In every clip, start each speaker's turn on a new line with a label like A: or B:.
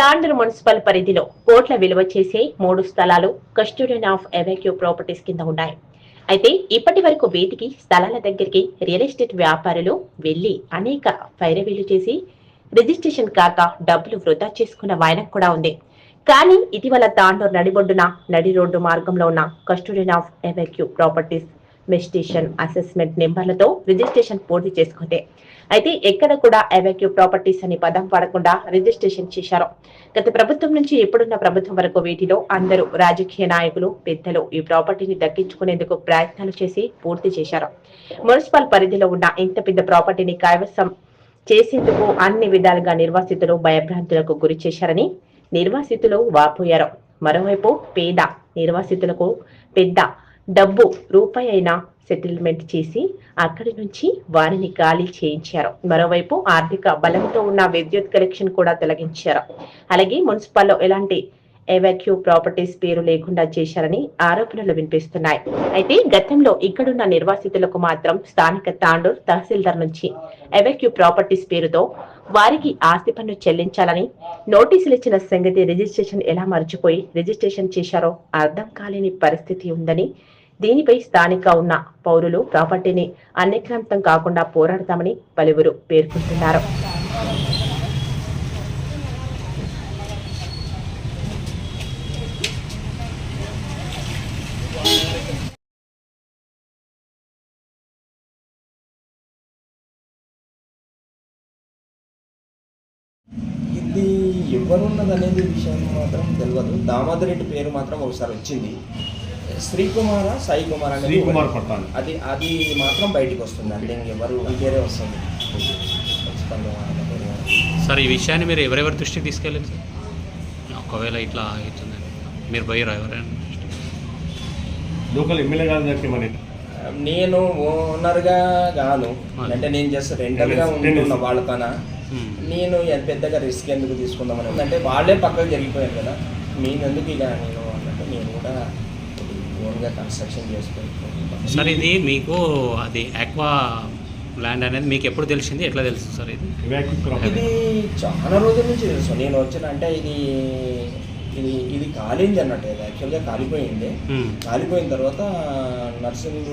A: Tandur municipal పరిధిలో కోట్ల విలువ చేసే మూడు స్థలాలు కస్టోడియన్ ఆఫ్ ఎవెక్యూ ప్రాపర్టీస్ కింద ఉన్నాయి. అయితే ఇప్పటి వరకు వీటికి స్థలాల దగ్గరికి రియల్ ఎస్టేట్ వ్యాపారులు వెళ్ళి అనేక ఫైరవీలు చేసి రిజిస్ట్రేషన్ కాక డబ్బులు వృధా చేసుకున్న వాయనం కూడా ఉంది. కానీ ఇటీవల తాండూరు నడిబొడ్డున నడి రోడ్డు మార్గంలో ఉన్న custodian of evacuee properties మెస్టేషన్ assessment నెంబర్లతో రిజిస్ట్రేషన్ పూర్తి చేసుకుంటే. అయితే ఎక్కడ కూడా ఎవెక్యూ ప్రాపర్టీస్ అనే పదం వాడకుండా రిజిస్ట్రేషన్ చేశారు. గత ప్రభుత్వం నుంచి ఇప్పుడున్న ప్రభుత్వం వరకు వీటిలో అందరూ రాజకీయ నాయకులు పెద్దలు ఈ ప్రాపర్టీని దక్కించుకునేందుకు ప్రయత్నాలు చేసి పూర్తి చేశారు. మున్సిపల్ పరిధిలో ఉన్న ఇంత పెద్ద ప్రాపర్టీని కైవసం చేసేందుకు అన్ని విధాలుగా నిర్వాసితులు భయభ్రాంతులకు గురి చేశారని నిర్వాసితులు వాపోయారు. మరోవైపు పేద నిర్వాసితులకు పెద్ద డబ్బు రూపాయి అయినా సెటిల్మెంట్ చేసి అక్కడి నుంచి వారిని ఖాళీ చేయించారు. మరోవైపు ఆర్థిక బలంతో ఉన్న విద్యుత్ కనెక్షన్ కూడా తొలగించారు. అలాగే మున్సిపల్లో ఎలాంటి ఎవాక్యూ ప్రాపర్టీస్ పేరు లేకుండా చేశారని ఆరోపణలు వినిపిస్తున్నాయి. అయితే గతంలో ఇక్కడున్న నిర్వాసితులకు మాత్రం స్థానిక తాండూర్ తహసీల్దార్ నుంచి ఎవాక్యూ ప్రాపర్టీస్ పేరుతో వారికి ఆస్తి పన్ను చెల్లించాలని నోటీసులు ఇచ్చిన సంగతి రిజిస్ట్రేషన్ ఎలా మర్చిపోయి రిజిస్ట్రేషన్ చేశారో అర్థం కాలేని పరిస్థితి ఉందని దీనిపై స్థానిక ఉన్న పౌరులు ప్రాపర్టీని అన్యక్రాంతం కాకుండా పోరాడతామని పలువురు పేర్కొంటున్నారు.
B: ఇది ఎవరున్నది అనేది విషయం మాత్రం తెలియదు దామోదర్ రెడ్డి పేరు మాత్రం ఒకసారి వచ్చింది. శ్రీకుమార సాయి కుమార్ అనేది
C: శ్రీకుమార్. పట్టాలి.
B: అది అది మాత్రం బయటికి వస్తుంది అంటే ఈ పేరే వస్తుంది.
D: సార్ ఈ విషయాన్ని మీరు ఎవరెవరి దృష్టికి తీసుకెళ్ళారు సార్? ఒకవేళ ఇట్లా అవుతుందని. మీరు పోయారా ఎవరైనా?
C: లోకల్ ఎమ్మెల్యే గారి దగ్గరికి మన
B: నేను ఓనర్గా కాను. అంటే నేను జస్ట్ రెంటల్గా ఉంటున్న వాళ్ళతోన.
D: Hmm.
B: నేను ఎంత పెద్దగా రిస్క్ ఎందుకు తీసుకుందామని. అంటే వాళ్ళే పక్కకు జరిగిపోయారు కదా. నేను ఎందుకు ఇక నేను అన్నట్టు నేను కూడా ఓన్గా కన్స్ట్రక్షన్ చేసుకుంటున్నాను
D: సార్ ఇది మీకు అది ఆక్వా ల్యాండ్ అనేది మీకు ఎప్పుడు తెలిసింది? ఎట్లా తెలుసు సార్ ఇది?
B: ఇది చాలా రోజుల నుంచి తెలుసు నేను వచ్చిన అంటే ఇది ఇది ఇది కాలింది అన్నట్టు ఇది యాక్చువల్గా కాలిపోయింది. కాలిపోయిన తర్వాత నర్సింగ్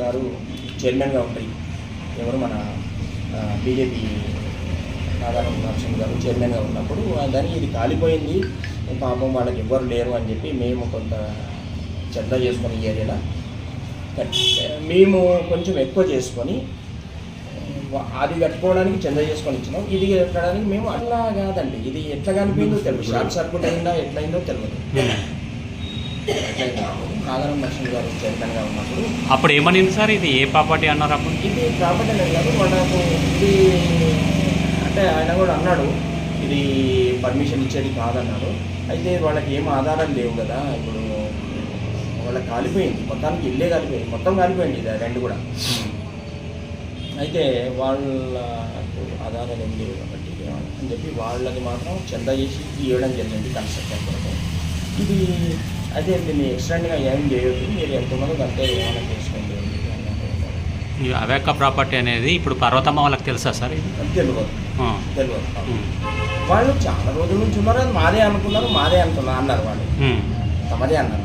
B: గారు చైర్మన్గా ఉంటాయి ఎవరు మన బీజేపీ నాగారం నరసింహ్ గారు చైర్మన్గా ఉన్నప్పుడు దానికి ఇది కాలిపోయింది. పాపం వాళ్ళకి ఎవ్వరు లేరు అని చెప్పి మేము కొంత చందా చేసుకొని ఈ ఏరియాలో. మేము కొంచెం ఎక్కువ చేసుకొని అది కట్టుకోవడానికి చందా చేసుకొని ఇచ్చినాం. ఇది కట్టడానికి మేము అట్లా కాదండి. ఇది ఎట్లా కాలిపోయిందో తెలియదు. షార్ట్ సర్క్యూట్ అయిందా ఎట్లయిందో తెలియదు. నాగరం నరసింహ్ గారు చైర్మన్గా ఉన్నప్పుడు
D: అప్పుడు ఏమనింది సార్? ఇది ఏ ప్రాపర్టీ అన్నారు అప్పుడు?
B: ఇది ప్రాపర్టీ అనేది కాదు వాళ్ళకు ఇది అంటే ఆయన కూడా అన్నాడు ఇది పర్మిషన్ ఇచ్చేది కాదన్నాడు. అయితే వాళ్ళకి ఏం ఆధారాలు లేవు కదా ఇప్పుడు వాళ్ళకి కాలిపోయింది. మొత్తానికి ఇల్లే కాలిపోయింది. మొత్తం కాలిపోయింది ఇది రెండు కూడా. అయితే వాళ్ళ ఆధారాలు ఏం లేవు కాబట్టి అని చెప్పి వాళ్ళది మాత్రం చందా చేసి ఇవ్వడం జరిగింది కన్స్ట్రక్షన్ కొరకు ఇది అయితే దీన్ని ఎక్స్టెండ్గా ఏం చేయొద్దు. మీరు ఎంతమంది అంతే ఏమైనా చేసుకోండి.
D: ఈ అవేక ప్రాపర్టీ అనేది ఇప్పుడు పర్వతమ్మ వాళ్ళకి తెలుసా సార్?
B: తెలియదు. తెలియదు. వాళ్ళు చాలా రోజుల నుంచి ఉన్నారు. అది మాదే అనుకున్నారు మాదే అనుకున్నారు అన్నారు వాళ్ళు. తమదే అన్నారు.